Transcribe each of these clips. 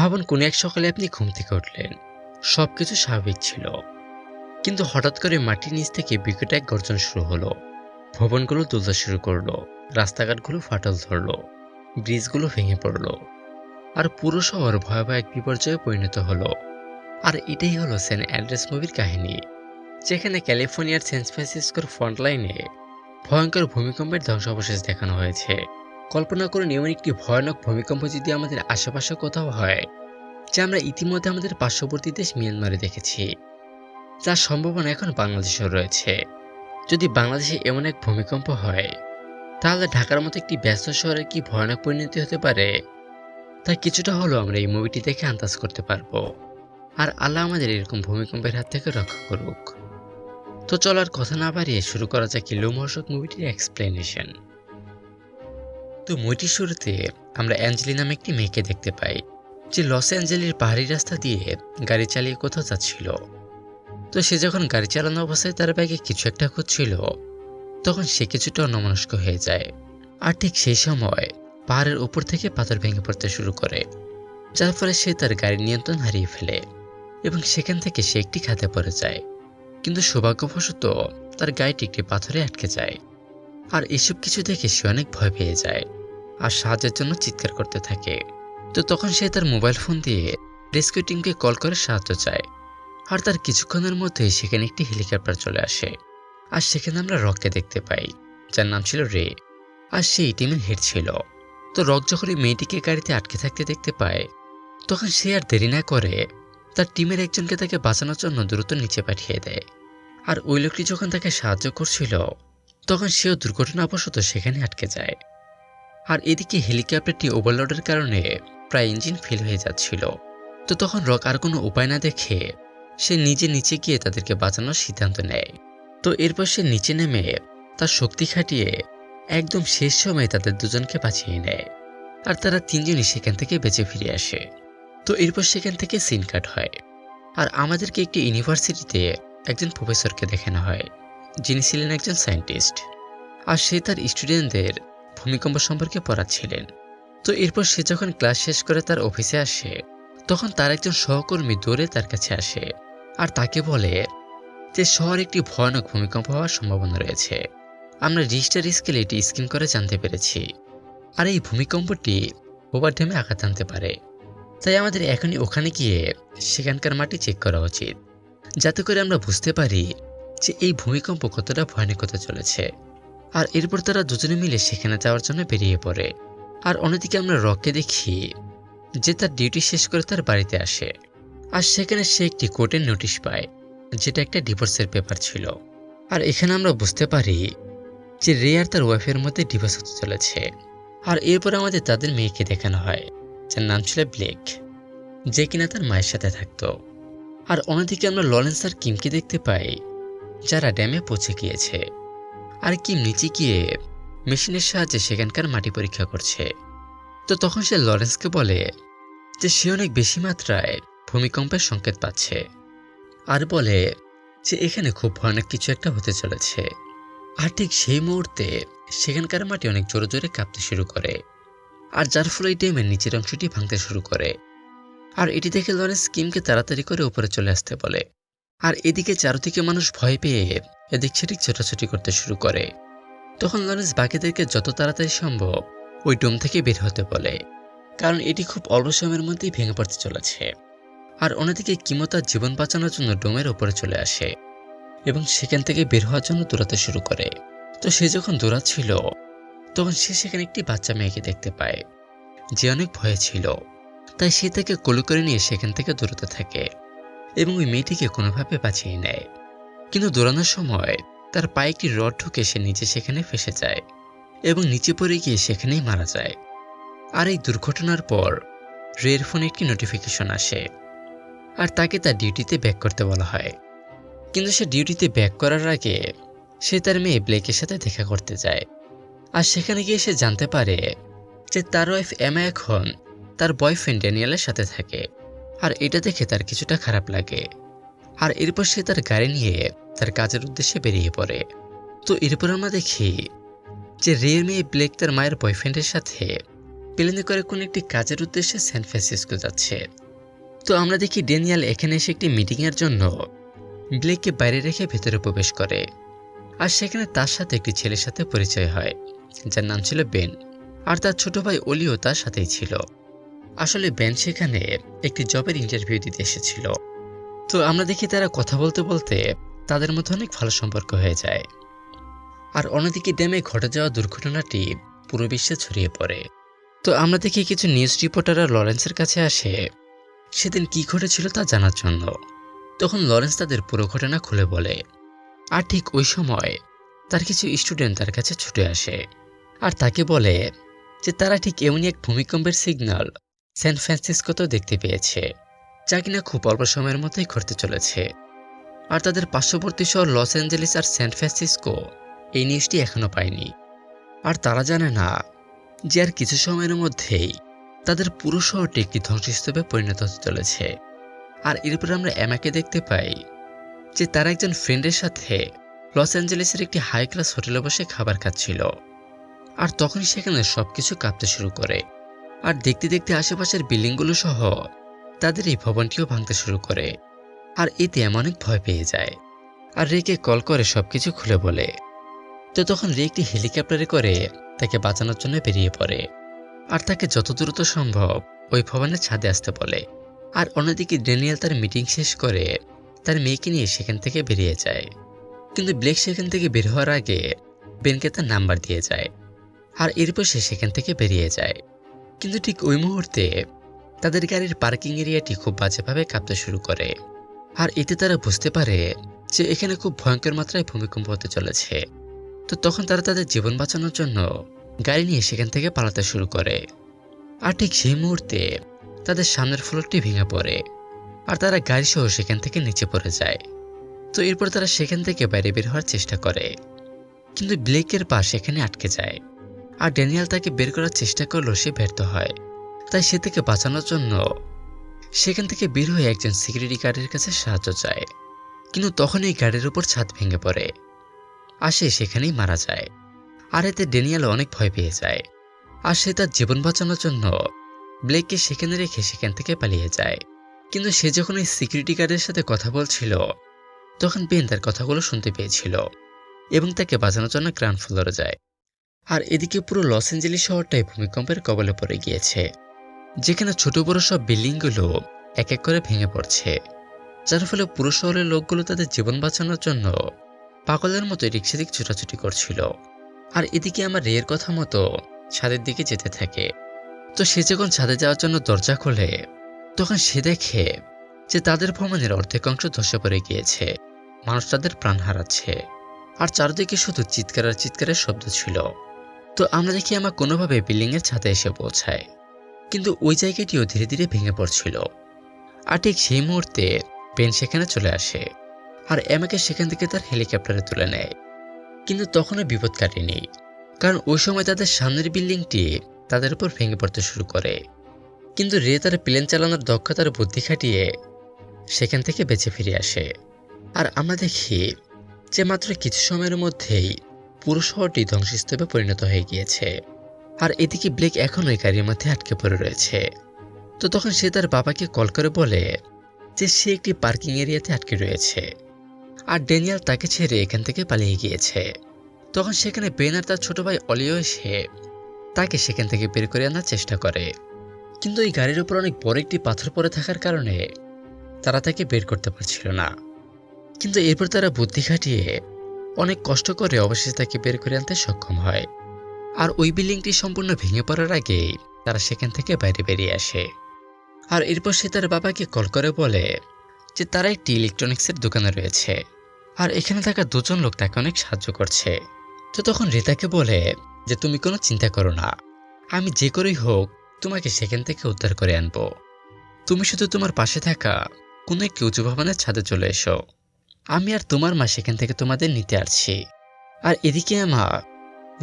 ভাবুন, কোনো এক সকালে আপনি ঘুম থেকে উঠলেন। সব কিছু স্বাভাবিক ছিল। কিন্তু হঠাৎ করে মাটির নিচ থেকে বিকট এক গর্জন শুরু হলো। ভবনগুলো দুলতে শুরু করল। রাস্তাঘাটগুলো ফাটল ধরলো। ব্রিজগুলো ভেঙে পড়ল। আর পুরো শহর ভয়াবহ এক বিপর্যয়ে পরিণত হলো। আর এটাই হলো সেন অ্যান্ড্রেস মুভির কাহিনী, যেখানে ক্যালিফোর্নিয়ার সেন্ট ফ্রান্সিসকোর ফ্রন্টলাইনে ভয়ঙ্কর ভূমিকম্পের ধ্বংসাবশেষ দেখানো হয়েছে। কল্পনা করুন এমন একটি ভয়ানক ভূমিকম্প যদি আমাদের আশেপাশে কোথাও হয়, যা আমরা ইতিমধ্যে আমাদের পার্শ্ববর্তী দেশ মিয়ানমারে দেখেছি। যার সম্ভাবনা এখন বাংলাদেশেও রয়েছে। যদি বাংলাদেশে এমন এক ভূমিকম্প হয়, তাহলে ঢাকার মতো একটি ব্যস্ত শহরে কি ভয়ানক পরিণতি হতে পারে? তা কিছুটা হলেও আমরা এই মুভিটি দেখে আন্দাজ করতে পারব। আর আল্লাহ আমাদের এরকম ভূমিকম্পের হাত থেকে রক্ষা করুক। তো চলার কথা না বাড়িয়ে শুরু করা যাক লোমহর্ষক মুভিটির এক্সপ্লেনেশন তো মুভিটির শুরুতে আমরা অ্যাঞ্জেলি নামে একটি মেয়েকে দেখতে পাই, যে লস অ্যাঞ্জেলির পাহাড়ি রাস্তা দিয়ে গাড়ি চালিয়ে কোথাও যাচ্ছিল। তো সে যখন গাড়ি চালানো অবস্থায় তার ব্যাগে কিছু একটা খুঁজছিল, তখন সে কিছুটা অন্যমনস্ক হয়ে যায়। আর ঠিক সেই সময় পাহাড়ের উপর থেকে পাথর ভেঙে পড়তে শুরু করে, যার ফলে সে তার গাড়ির নিয়ন্ত্রণ হারিয়ে ফেলে এবং সেখান থেকে সে একটি খাতে পড়ে যায়। কিন্তু সৌভাগ্যবশত তার গাড়িটি একটি পাথরে আটকে যায়। আর এসব কিছু দেখে সে অনেক ভয় পেয়ে যায় আর সাহায্যের জন্য চিৎকার করতে থাকে। তো তখন সে তার মোবাইল ফোন দিয়ে রেস্কিউ টিমকে কল করে সাহায্য চায়। আর তার কিছুক্ষণের মধ্যেই সেখানে একটি হেলিকপ্টার চলে আসে। আর সেখানে আমরা রককে দেখতে পাই, যার নাম ছিল রে। আর সেই টিমের হেড ছিল। তো রক যখন এই মেয়েটিকে গাড়িতে আটকে থাকতে দেখতে পায়, তখন সে আর দেরি না করে তার টিমের একজনকে তাকে বাঁচানোর জন্য দ্রুত নিচে পাঠিয়ে দেয়। আর ওই লোকটি যখন তাকে সাহায্য করছিল তখন সেও দুর্ঘটনাবশত সেখানে আটকে যায়। আর এদিকে হেলিকপ্টারটি ওভারলোডের কারণে প্রায় ইঞ্জিন ফেল হয়ে যাচ্ছিল। তো তখন রক আর কোনো উপায় না দেখে সে নিজে নিচে গিয়ে তাদেরকে বাঁচানোর সিদ্ধান্ত নেয়। তো এরপর সে নিচে নেমে তার শক্তি খাটিয়ে একদম শেষ সময়ে তাদের দুজনকে বাঁচিয়ে নেয়। আর তারা তিনজনই সেখান থেকে বেঁচে ফিরে আসে। তো এরপর সেখান থেকে সিন কাট হয়। আর আমাদেরকে একটি ইউনিভার্সিটিতে একজন প্রফেসরকে দেখানো হয়। যিনি ছিলেন একজন সায়েন্টিস্ট, আর সে তার স্টুডেন্টদের ভূমিকম্প সম্পর্কে পড়াচ্ছিলেন। তো এরপর সে যখন ক্লাস শেষ করে তার অফিসে আসে, তখন তার একজন সহকর্মী দৌড়ে তার কাছে আসে, আর তাকে বলে যে শহর একটি ভয়ানক ভূমিকম্প হওয়ার সম্ভাবনা রয়েছে। আমরা রিস্টার স্কেলে এটি স্কিম করে জানতে পেরেছি, আর এই ভূমিকম্পটি ওভার ড্যামে আঘাত আনতে পারে। তাই আমাদের এখনই ওখানে গিয়ে সেখানকার মাটি চেক করা উচিত, যাতে করে আমরা বুঝতে পারি যে এই ভূমিকম্প কতটা ভয়ানক হতে চলেছে। আর এরপর তারা দুজনে মিলে সেখানে যাওয়ার জন্য বেরিয়ে পড়ে। আর অন্যদিকে আমরা রককে দেখি, যে তার ডিউটি শেষ করে তার বাড়িতে আসে। আর সেখানে সে একটি কোর্টের নোটিশ পায়, যেটা একটা ডিভোর্সের পেপার ছিল। আর এখানে আমরা বুঝতে পারি যে রে আর তার ওয়াইফের মধ্যে ডিভোর্স হতে চলেছে। আর এরপর আমাদের তাদের মেয়েকে দেখানো হয়, যার নাম ছিল ব্লেক, যে কিনা তার মায়ের সাথে থাকতো। আর অন্যদিকে আমরা লরেন্স আর কিমকে দেখতে পাই যারা ড্যামে পৌঁছে গিয়েছে। আর কিম নিচে গিয়ে মেশিনের সাহায্যে সেখানকার মাটি পরীক্ষা করছে। তো তখন সে লরেন্সকে বলে যে সে অনেক বেশি মাত্রায় ভূমিকম্পের সংকেত পাচ্ছে। আর বলে যে এখানে খুব ভয়ানক কিছু একটা হতে চলেছে। আর ঠিক সেই মুহূর্তে সেখানকার মাটি অনেক জোরে জোরে কাঁপতে শুরু করে। আর যার ফলে এই ড্যামের নিচের অংশটি ভাঙতে শুরু করে। আর এটি দেখে লরেন্স কিমকে তাড়াতাড়ি করে উপরে চলে আসতে বলে। আর এদিকে চারদিকে মানুষ ভয় পেয়ে এদিক সেদিক ছোটাছুটি করতে শুরু করে। তখন লরেন্স বাকিদেরকে যত তাড়াতাড়ি সম্ভব ওই ডোম থেকে বের হতে বলে, কারণ এটি খুব অল্প সময়ের মধ্যেই ভেঙে পড়তে চলেছে। আর অন্যদিকে কিমো তার জীবন বাঁচানোর জন্য ডোমের ওপরে চলে আসে এবং সেখান থেকে বের হওয়ার জন্য দৌড়াতে শুরু করে। তো সে যখন দৌড়াচ্ছিল, তখন সে সেখানে একটি বাচ্চা মেয়েকে দেখতে পায়, যে অনেক ভয়ে ছিল। তাই সে তাকে কোলে করে নিয়ে সেখান থেকে দৌড়াতে থাকে। এবং ওই মেয়েটিকে কোনোভাবে বাঁচিয়ে নেয়। কিন্তু দৌড়ানোর সময় তার পায়ে একটি রড ঢুকে সে নিচে সেখানে ফেসে যায় এবং নিচে পড়ে গিয়ে সেখানেই মারা যায়। আর এই দুর্ঘটনার পর রের ফোনে একটি নোটিফিকেশন আসে আর তাকে তার ডিউটিতে ব্যাক করতে বলা হয়। কিন্তু সে ডিউটিতে ব্যাক করার আগে সে তার মেয়ে ব্লেকের সাথে দেখা করতে যায়। আর সেখানে গিয়ে সে জানতে পারে যে তার ওয়াইফ এমা এখন তার বয়ফ্রেন্ড ড্যানিয়েলের সাথে থাকে। আর এটা দেখে তার কিছুটা খারাপ লাগে। আর এরপর সে তার গাড়ি নিয়ে তার কাজের উদ্দেশ্যে বেরিয়ে পড়ে। তো এরপর আমরা দেখি যে রের মেয়ে ব্লেক তার মায়ের বয়ফ্রেন্ডের সাথে প্লেনে করে কোনো একটি কাজের উদ্দেশ্যে স্যান ফ্রান্সিসকো যাচ্ছে। তো আমরা দেখি ডেনিয়াল এখানে এসে একটি মিটিংয়ের জন্য ব্লেককে বাইরে রেখে ভেতরে প্রবেশ করে। আর সেখানে তার সাথে একটি ছেলের সাথে পরিচয় হয়, যার নাম ছিল বেন। আর তার ছোট ভাই অলিও তার সাথেই ছিল। আসলে বেন সেখানে একটি জবের ইন্টারভিউ দিতে এসেছিল। তো আমরা দেখি তারা কথা বলতে বলতে তাদের মধ্যে অনেক ভালো সম্পর্ক হয়ে যায়। আর অন্যদিকে ড্যামে ঘটে যাওয়া দুর্ঘটনাটি পুরো বিশ্বে ছড়িয়ে পড়ে। তো আমরা দেখি কিছু নিউজ রিপোর্টাররা লরেন্সের কাছে আসে, সেদিন কি ঘটেছিল তা জানার জন্য। তখন লরেন্স তাদের পুরো ঘটনা খুলে বলে, আর ঠিক ওই সময় তার কিছু স্টুডেন্ট তার কাছে ছুটে আসে। আর তাকে বলে যে তারা ঠিক এমনই এক ভূমিকম্পের সিগন্যাল স্যান ফ্রান্সিসকোতেও দেখতে পেয়েছে, যা কিনা খুব অল্প সময়ের মধ্যেই ঘটতে চলেছে। আর তাদের পার্শ্ববর্তী শহর লস অ্যাঞ্জেলিস আর স্যান ফ্রান্সিসকো এই নিউজটি এখনও পায়নি। আর তারা জানে না যে আর কিছু সময়ের মধ্যেই তাদের পুরো শহরটি একটি ধ্বংসস্তূপে পরিণত হতে চলেছে। আর এরপর আমরা অ্যামাকে দেখতে পাই যে তার একজন ফ্রেন্ডের সাথে লস অ্যাঞ্জেলেসের একটি হাই ক্লাস হোটেলে বসে খাবার খাচ্ছিল। আর তখনই সেখানে সবকিছু কাঁপতে শুরু করে। আর দেখতে দেখতে আশেপাশের বিল্ডিংগুলো সহ তাদের এই ভবনটিও ভাঙতে শুরু করে। আর এতে এমন অনেক ভয় পেয়ে যায়। আর রেকে কল করে সবকিছু খুলে বলে। তো তখন রে একটি হেলিকপ্টারে করে তাকে বাঁচানোর জন্য বেরিয়ে পড়ে। আর তাকে যত দ্রুত সম্ভব ওই ভবনের ছাদে আসতে বলে। আর অন্যদিকে ড্যানিয়েল তার মিটিং শেষ করে তার মেয়েকে নিয়ে সেখান থেকে বেরিয়ে যায়। কিন্তু ব্লেক সেখান থেকে বের হওয়ার আগে বেনকে তার নাম্বার দিয়ে যায়। আর এরপর সে সেখান থেকে বেরিয়ে যায়। কিন্তু ঠিক ওই মুহূর্তে তাদের গাড়ির পার্কিং এরিয়াটি খুব বাজেভাবে কাঁপতে শুরু করে। আর এতে তারা বুঝতে পারে যে এখানে খুব ভয়ঙ্কর মাত্রায় ভূমিকম্প হতে চলেছে। তো তখন তারা তাদের জীবন বাঁচানোর জন্য গাড়ি নিয়ে সেখান থেকে পালাতে শুরু করে। আর ঠিক সেই মুহূর্তে তাদের সামনের ফ্লোরটি ভেঙে পড়ে আর তারা গাড়ি সহ সেখান থেকে নিচে পড়ে যায়। তো এরপর তারা সেখান থেকে বাইরে বের হওয়ার চেষ্টা করে। কিন্তু ব্লেকের পা সেখানে আটকে যায়। আর ড্যানিয়েল তাকে বের করার চেষ্টা করলেও সে ব্যর্থ হয়। তাই সে থেকে বাঁচানোর জন্য সেখান থেকে বের হয়ে একজন সিকিউরিটি গার্ডের কাছে সাহায্য চায়। কিন্তু তখন এই গাড়ির উপর ছাদ ভেঙে পড়ে আর সে সেখানেই মারা যায়। আর এতে ড্যানিয়েল অনেক ভয় পেয়ে যায়। আর সে তার জীবন বাঁচানোর জন্য ব্লেককে সেখানে রেখে সেখান থেকে পালিয়ে যায়। কিন্তু সে যখন এই সিকিউরিটি গার্ডের সাথে কথা বলছিল, তখন বেন তার কথাগুলো শুনতে পেয়েছিল এবং তাকে বাঁচানোর জন্য গ্রাউন্ড ফ্লোরে যায়। আর এদিকে পুরো লস অ্যাঞ্জেলিস শহরটাই ভূমিকম্পের কবলে পড়ে গিয়েছে, যেখানে ছোট বড় সব বিল্ডিংগুলো এক এক করে ভেঙে পড়ছে, যার ফলে পুরো শহরের লোকগুলো তাদের জীবন বাঁচানোর জন্য পাগলের মতো রিক্সা দিক ছোটাছুটি করছিল। আর এদিকে আমার রেয়ের কথা মতো ছাদের দিকে যেতে থাকে। তো সে যখন ছাদে যাওয়ার জন্য দরজা খোলে, তখন সে দেখে যে তাদের ভ্রমণের অর্ধেক অংশ ধসে পড়ে গিয়েছে। মানুষ তাদের প্রাণ হারাচ্ছে। আর চারদিকে শুধু চিৎকার আর চিৎকারের শব্দ ছিল। তো আমরা দেখি আমার কোনোভাবে বিল্ডিংয়ের ছাদে এসে পৌঁছায়। কিন্তু ওই জায়গাটিও ধীরে ধীরে ভেঙে পড়ছিল। আর ঠিক সেই মুহূর্তে বেন সেখানে চলে আসে আর এমাকে সেখান থেকে তার হেলিকপ্টারে তুলে নেয়। কিন্তু তখনও বিপদ কাটেনি কারণ ওই সময় তাদের সামনের বিল্ডিংটি তাদের উপর ভেঙে পড়তে শুরু করে। কিন্তু রে তার প্লেন চালানোর দক্ষতার বুদ্ধি খাটিয়ে সেখান থেকে বেঁচে ফিরে আসে। আর আমরা দেখি যে মাত্র কিছু সময়ের মধ্যেই পুরো শহরটি ধ্বংসস্তূপে পরিণত হয়ে গিয়েছে। আর এদিকে ব্লেক এখন ওই গাড়ির মধ্যে আটকে পড়ে রয়েছে। তো তখন সে তার বাবাকে কল করে বলে যে সে একটি পার্কিং এরিয়াতে আটকে রয়েছে। আর ড্যানিয়াল তাকে ছেড়ে এখান থেকে পালিয়ে গিয়েছে। তখন সেখানে বেন আর তার ছোট ভাই অলিও এসে তাকে সেখান থেকে বের করে আনার চেষ্টা করে। কিন্তু এই গাড়ির উপর অনেক বড় একটি পাথর পড়ে থাকার কারণে তারা তাকে বের করতে পারছিল না। কিন্তু এরপর তারা বুদ্ধি খাটিয়ে অনেক কষ্ট করে অবশেষে তাকে বের করে আনতে সক্ষম হয়। আর ওই বিল্ডিংটি সম্পূর্ণ ভেঙে পড়ার আগে তারা সেখান থেকে বাইরে বেরিয়ে আসে। আর এরপর সে তার বাবাকে কল করে বলে যে, তারা একটি ইলেকট্রনিক্সের দোকানে রয়েছে। আর এখানে থাকা দুজন লোক তাকে অনেক সাহায্য করছে। তো তখন রিতাকে বলে যে, তুমি কোনো চিন্তা করো না। আমি যে করেই হোক তোমাকে সেখান থেকে উদ্ধার করে আনব। তুমি শুধু তোমার পাশে থাকা, কোনো একটি উঁচু ভবনের ছাদে চলে এসো। আমি আর তোমার মা সেখান থেকে তোমাদের নিতে আসছি। আর এদিকে আমা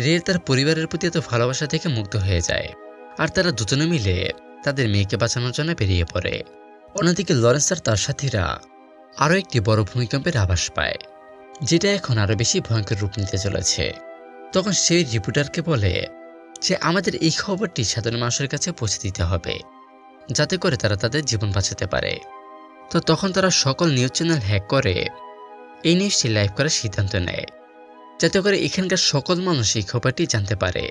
রে তার পরিবারের প্রতি এত ভালোবাসা থেকে মুগ্ধ হয়ে যায়। আর তারা দুজনে মিলে তাদের মেয়েকে বাঁচানোর জন্য বেরিয়ে পড়ে। অন্যদিকে লরেন্স আর তার সাথীরা আরও একটি বড় ভূমিকম্পের আভাস পায়, যেটা এখন আরও বেশি ভয়ঙ্কর রূপ নিতে চলেছে। তখন সেই রিপোর্টারকে বলে যে আমাদের এই খবরটি সাধারণ মানুষের কাছে পৌঁছে দিতে হবে, যাতে করে তারা তাদের জীবন বাঁচাতে পারে। তো তখন তারা সকল নিউজ চ্যানেল হ্যাক করে এই নিয়ে সে লাইভ করার সিদ্ধান্ত নেয়, যাতে করে এখানকার সকল মানুষ এই খবরটি জানতে পারে।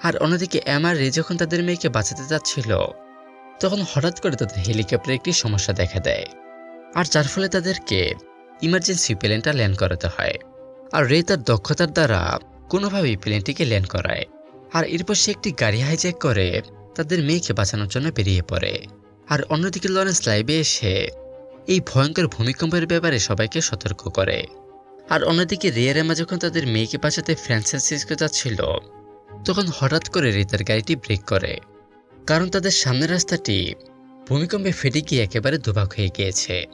আর অন্যদিকে, এমআর রে যখন তাদের মেয়েকে বাঁচাতে যাচ্ছিল। তখন হঠাৎ করে তাদের হেলিকপ্টারে একটি সমস্যা দেখা দেয়, আর যার ফলে তাদেরকে ইমার্জেন্সি প্লেনটা ল্যান্ড করাতে হয়। আর রে তার দক্ষতার দ্বারা কোনোভাবেই প্লেনটিকে ল্যান্ড করায়। আর এরপর সে একটি গাড়ি হাইজ্যাক করে তাদের মেয়েকে বাঁচানোর জন্য বেরিয়ে পড়ে। আর অন্যদিকে লরেন্স লাইভে এসে এই ভয়ঙ্কর ভূমিকম্পের ব্যাপারে সবাইকে সতর্ক করে। আর অন্যদিকে রিয়ার এমা যখন তাদের মেয়েকে বাঁচাতে ফ্রান্সিসকে যাচ্ছিল, তখন হঠাৎ করে রে তার গাড়িটি ব্রেক করে। কারণ তাদের সামনের রাস্তাটি ভূমিকম্পে ফেটে গিয়ে একেবারে দুভাগ হয়ে গিয়েছে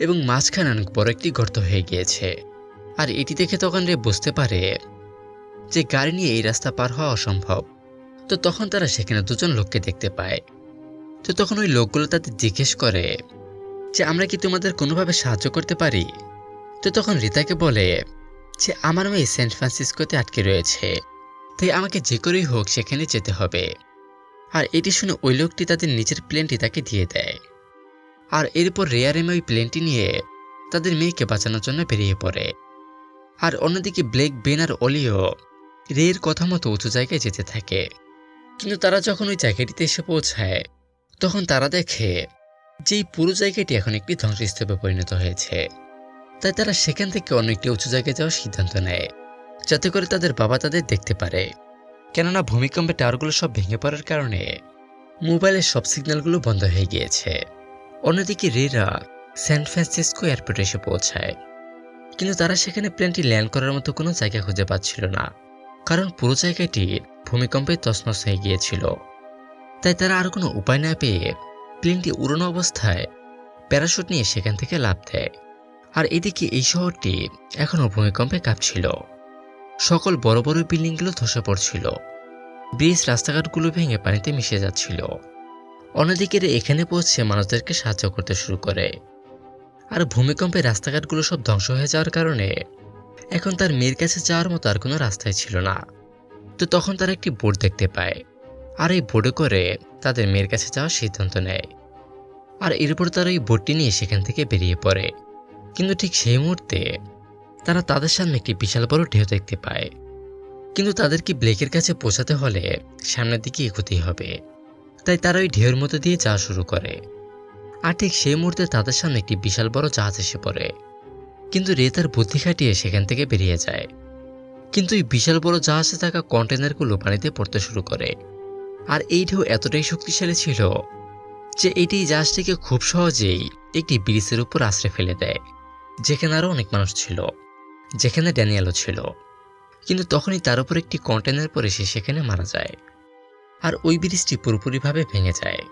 এবং মাঝখানে অনেক বড় একটি গর্ত হয়ে গিয়েছে। আর এটি দেখে তখন রে বুঝতে পারে যে গাড়ি নিয়ে এই রাস্তা পার হওয়া অসম্ভব। তো তখন তারা সেখানে দুজন লোককে দেখতে পায়। তো তখন ওই লোকগুলো তাদের জিজ্ঞেস করে যে আমরা কি তোমাদের কোনোভাবে সাহায্য করতে পারি? তো তখন রিতাকে বলে যে আমার মেয়ে সেন্ট ফ্রান্সিসকোতে আটকে রয়েছে, তাই আমাকে যে করেই হোক সেখানে যেতে হবে। আর এটি শুনে ওই লোকটি তাদের নিজের প্লেনটি তাকে দিয়ে দেয়। আর এরপর রেয়ারেমে ওই প্লেনটি নিয়ে তাদের মেয়েকে বাঁচানোর জন্য বেরিয়ে পড়ে। আর অন্যদিকে ব্লেক, বেন আর অলিও রেয়ের কথা মতো উঁচু জায়গায় যেতে থাকে। কিন্তু তারা যখন ওই জায়গাটিতে এসে পৌঁছায়, তখন তারা দেখে যে এই পুরো জায়গাটি এখন একটি ধ্বংসস্তূপে পরিণত হয়েছে। তাই তারা সেখান থেকে অন্য একটি উঁচু জায়গায় যাওয়ার সিদ্ধান্ত নেয়, যাতে করে তাদের বাবা তাদের দেখতে পারে। কেননা ভূমিকম্পে টাওয়ারগুলো সব ভেঙে পড়ার কারণে মোবাইলের সব সিগন্যালগুলো বন্ধ হয়ে গিয়েছে। অন্যদিকে রেরা স্যান ফ্রান্সিসকো এয়ারপোর্টে এসে পৌঁছায়। কিন্তু তারা সেখানে প্লেনটি ল্যান্ড করার মতো কোনো জায়গা খুঁজে পাচ্ছিল না, কারণ পুরো জায়গাটি ভূমিকম্পে তছনছ হয়ে গিয়েছিল। তাই তারা আর কোনো উপায় না পেয়ে প্লেনটি উড়ানো অবস্থায় প্যারাশুট নিয়ে সেখান থেকে লাভ দেয়। আর এদিকে এই শহরটি এখনও ভূমিকম্পে কাঁপছিল। সকল বড় বড় বিল্ডিংগুলো ধসে পড়ছিল। ব্রিজ রাস্তাঘাটগুলো ভেঙে পানিতে মিশে যাচ্ছিল। অন্যদিকে এখানে পৌঁছে মানুষদেরকে সাহায্য করতে শুরু করে। আর ভূমিকম্পে রাস্তাঘাটগুলো সব ধ্বংস হয়ে যাওয়ার কারণে এখন তার মেয়ের কাছে যাওয়ার মতো আর কোনো রাস্তায় ছিল না। তো তখন তারা একটি বোর্ড দেখতে পায়। আর এই বোর্ডে করে তাদের মেয়ের কাছে যাওয়ার সিদ্ধান্ত নেয়। আর এরপর তারা ওই বোর্ডটি নিয়ে সেখান থেকে বেরিয়ে পড়ে। কিন্তু ঠিক সেই মুহূর্তে তারা তাদের সামনে একটি বিশাল বড় ঢেউ দেখতে পায়। কিন্তু তাদেরকে ব্লেকের কাছে পৌঁছাতে হলে সামনের দিকে এগোতেই হবে? তাই তারা ওই ঢেউর মধ্যে দিয়ে যাওয়া শুরু করে। আর ঠিক সেই মুহূর্তে তাদের সামনে একটি বিশাল বড় জাহাজ এসে পড়ে। কিন্তু রে তার বুদ্ধি খাটিয়ে সেখান থেকে বেরিয়ে যায়। কিন্তু এই বিশাল বড় জাহাজে থাকা কন্টেনারগুলো পানিতে পড়তে শুরু করে। আর এই ঢেউ এতটাই শক্তিশালী ছিল যে এটি জাহাজটিকে খুব সহজেই একটি ব্রিজের উপর আশ্রয় ফেলে দেয়, যেখানে আরও অনেক মানুষ ছিল, যেখানে ড্যানিয়েলও ছিল। কিন্তু তখনই তার উপর একটি কন্টেনার পরে সে সেখানে মারা যায় আর ওই ব্রিজটি পুরোপুরিভাবে ভেঙে যায়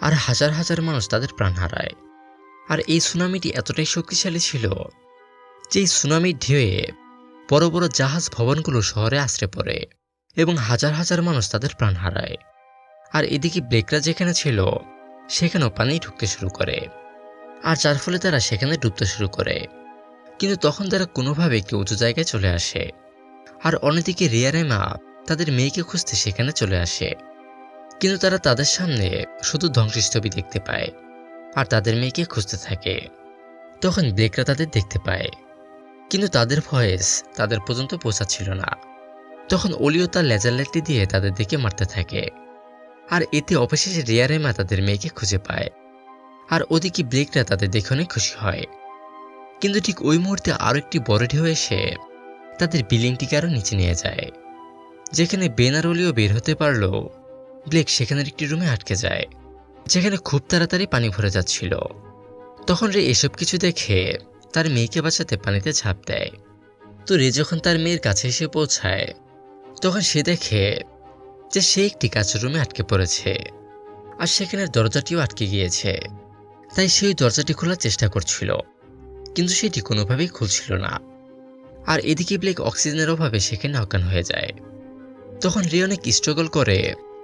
আর হাজার হাজার মানুষ তাদের প্রাণ হারায়। আর এই সুনামিটি এতটাই শক্তিশালী ছিল যে এই সুনামির ঢেউয়ে বড় বড় জাহাজ ভবনগুলো শহরে আশ্রে পড়ে এবং হাজার হাজার মানুষ তাদের প্রাণ হারায়। আর এদিকে ব্রেকরা যেখানে ছিল, সেখানেও পানি ঢুকতে শুরু করে। আর যার ফলে তারা সেখানে ডুবতে শুরু করে। কিন্তু তখন তারা কোনোভাবে একটি উঁচু জায়গায় চলে আসে। আর অন্যদিকে রিয়ারেমা তাদের মেয়েকে খুঁজতে সেখানে চলে আসে। কিন্তু তারা তাদের সামনে শুধু ধ্বংসস্তূপই দেখতে পায় আর তাদের মেয়েকে খুঁজতে থাকে। তখন ব্রেকরা তাদের দেখতে পায়। কিন্তু তাদের ভয়েস তাদের পর্যন্ত পৌঁছাচ্ছিল না। তখন অলিও তার লেজার লাইটটি দিয়ে তাদের দিকে মারতে থাকে। আর এতে অবশেষে রিয়ারেমা তাদের মেয়েকে খুঁজে পায়। আর ওদিকে ব্লেকরা তাদের দেখে অনেক খুশি হয়। কিন্তু ঠিক ওই মুহূর্তে আরও একটি বড় ঢেউ এসে তাদের বিল্ডিংটিকে আরও নিচে নিয়ে যায়। যেখানে বেনার অলিও বের হতে পারল, ব্লেক সেখানের একটি রুমে আটকে যায়, যেখানে খুব তাড়াতাড়ি পানি ভরে যাচ্ছিল। তখন রে এসব কিছু দেখে তার মেয়েকে বাঁচাতে পানিতে ঝাঁপ দেয়। তো রে যখন তার মেয়ের কাছে এসে পৌঁছায়, তখন সে দেখে যে সে একটি কাঁচের রুমে আটকে পড়েছে, আর সেখানে দরজাটিও আটকে গিয়েছে। তাই সে ওই দরজাটি খোলার চেষ্টা করছিল, কিন্তু সেটি কোনোভাবেই খুলছিল না। আর এদিকে ব্লেক অক্সিজেনের অভাবে সেখানে অজ্ঞান হয়ে যায়। তখন রে অনেক স্ট্রাগল করে,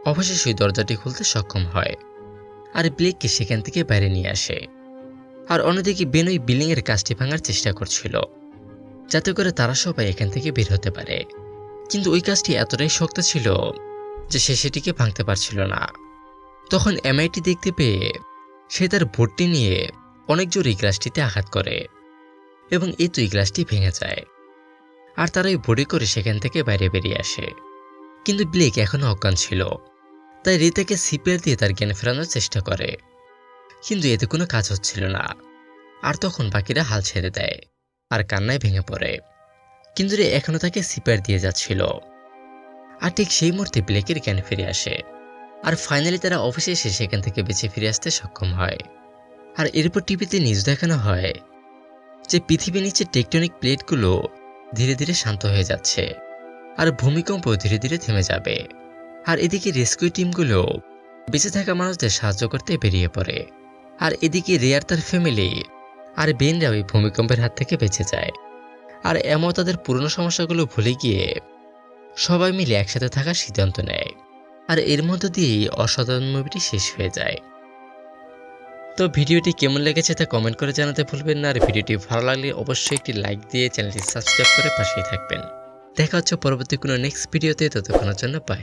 অবশেষে ওই দরজাটি খুলতে সক্ষম হয়, আর ব্লেককে সেখান থেকে বাইরে নিয়ে আসে। আর অন্যদিকে বেন ওই বিল্ডিংয়ের কাজটি ভাঙার চেষ্টা করছিল, যাতে করে তারা সবাই এখান থেকে বের হতে পারে। কিন্তু ওই কাজটি এতটাই শক্ত ছিল যে সে সেটিকে ভাঙতে পারছিল না। তখন এমআইটি দেখতে পেয়ে সে তার ভোটটি নিয়ে অনেক জোরে গ্লাসটিতে আঘাত করে এবং এই দুই গ্লাসটি ভেঙে যায়। আর তারা ওই বডি করে সেখান থেকে বাইরে বেরিয়ে আসে। কিন্তু ব্লেক এখনও অজ্ঞান ছিল। তাই রিতাকে সিপিআর দিয়ে তার জ্ঞান ফেরানোর চেষ্টা করে। কিন্তু এতে কোনো কাজ হচ্ছিল না। আর তখন বাকিরা হাল ছেড়ে দেয়। আর কান্নায় ভেঙে পড়ে। কিন্তু রে এখনও তাকে সিপিআর দিয়ে যাচ্ছিল। আর ঠিক সেই মুহূর্তে ব্লেকের জ্ঞান ফিরে আসে? আর ফাইনালি তারা অফিসে এসে সেখান থেকে বেঁচে ফিরে আসতে সক্ষম হয়। আর এরপর টিভিতে নিউজ দেখানো হয় যে পৃথিবীর নিচে টেকটনিক প্লেটগুলো ধীরে ধীরে শান্ত হয়ে যাচ্ছে আর ভূমিকম্প ধীরে ধীরে থেমে যাবে। আর এদিকে রেস্কিউ টিমগুলো বেঁচে থাকা মানুষদের সাহায্য করতে বেরিয়ে পড়ে। আর এদিকে রেয়ার তার ফ্যামিলি আর বেনরাও ওই ভূমিকম্পের হাত থেকে বেঁচে যায়। আর এমন তাদের পুরনো সমস্যাগুলো ভুলে গিয়ে সবাই মিলে একসাথে থাকার সিদ্ধান্ত নেয়। আর এর মধ্য দিয়েই অসাধারণ মুভিটি শেষ হয়ে যায়। তো ভিডিওটি কেমন লেগেছে তা কমেন্ট করে জানাতে ভুলবেন না। আর ভিডিওটি ভালো লাগলে অবশ্যই একটি লাইক দিয়ে চ্যানেলটি সাবস্ক্রাইব করে পাশেই থাকবেন। দেখা হচ্ছে পরবর্তী কোনো নেক্সট ভিডিওতে ততক্ষণের জন্য পাই